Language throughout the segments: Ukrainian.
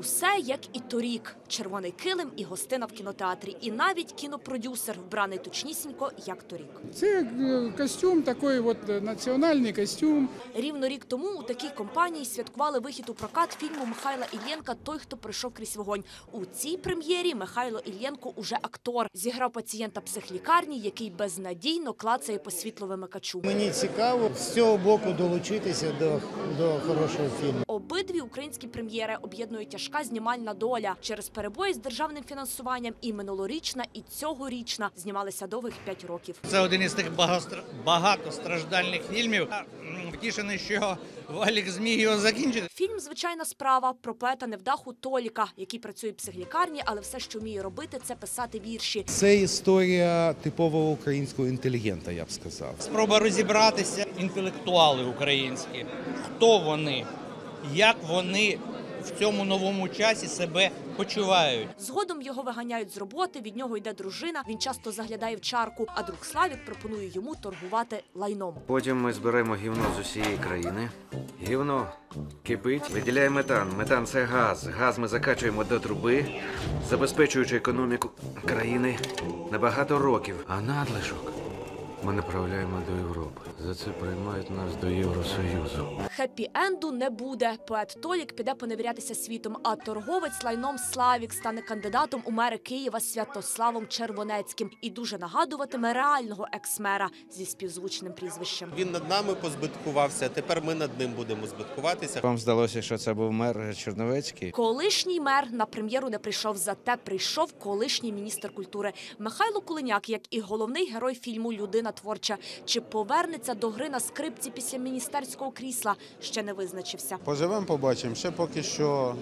Усе як і торік: червоний килим і гостина в кінотеатрі, і навіть кінопродюсер вбраний точнісінько, як торік. Це е, костюм, такий от е, національний костюм. Рівно рік тому у такій компанії святкували вихід у прокат фільму Михайла Ільєнка Той, хто прийшов крізь вогонь. У цій прем'єрі Михайло Ільєнко уже актор. Зіграв пацієнта психлікарні, який безнадійно клацає по світловимикачу. Мені цікаво з цього боку долучитися до, до хорошого фільму. Обидві українські прем'єри об'єднує тяжка знімальна доля через перебої з державним фінансуванням. І минулорічна, і цьогорічна знімалися довгих п'ять років. Це один із тих багатостраждальних фільмів. Втішений, що Валік зміг його закінчити. Фільм звичайна справа про поета невдаху Толіка, який працює в психлікарні, але все, що вміє робити, це писати вірші. Це історія типового українського інтелігента, я б сказав. Спроба розібратися інтелектуали українські. Хто вони? Як вони в цьому новому часі себе почувають? Згодом його виганяють з роботи. Від нього йде дружина. Він часто заглядає в чарку. А друг Славік пропонує йому торгувати лайном. Потім ми зберемо гівно з усієї країни. Гівно кипить, виділяє метан. Метан це газ. Газ ми закачуємо до труби, забезпечуючи економіку країни на багато років. А надлишок ми направляємо до Європи. За це приймають нас до Євросоюзу. Хеппі-енду не буде. Поет Толік піде поневірятися світом, а торговець лайном Славік стане кандидатом у мери Києва Святославом Червонецьким і дуже нагадуватиме реального екс-мера зі співзвучним прізвищем. Він над нами позбиткувався. Тепер ми над ним будемо збиткуватися. Вам здалося, що це був мер Черновецький? Колишній мер на прем'єру не прийшов, зате прийшов колишній міністр культури Михайло Кулиняк, як і головний герой фільму Людина творча. Чи повернеться до гри на скрипці після міністерського крісла? Ще не визначився. Поживемо, побачимо. Ще поки що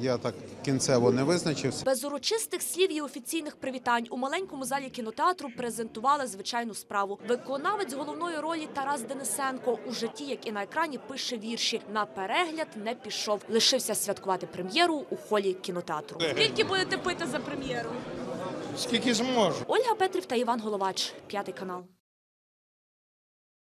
я так кінцево не визначився. Без урочистих слів і офіційних привітань у маленькому залі кінотеатру презентували звичайну справу. Виконавець головної ролі Тарас Денисенко у житті, як і на екрані, пише вірші. На перегляд не пішов. Лишився святкувати прем'єру у холі кінотеатру. Скільки будете пити за прем'єру? Скільки зможу. Ольга Петрів та Іван Головач, п'ятий канал.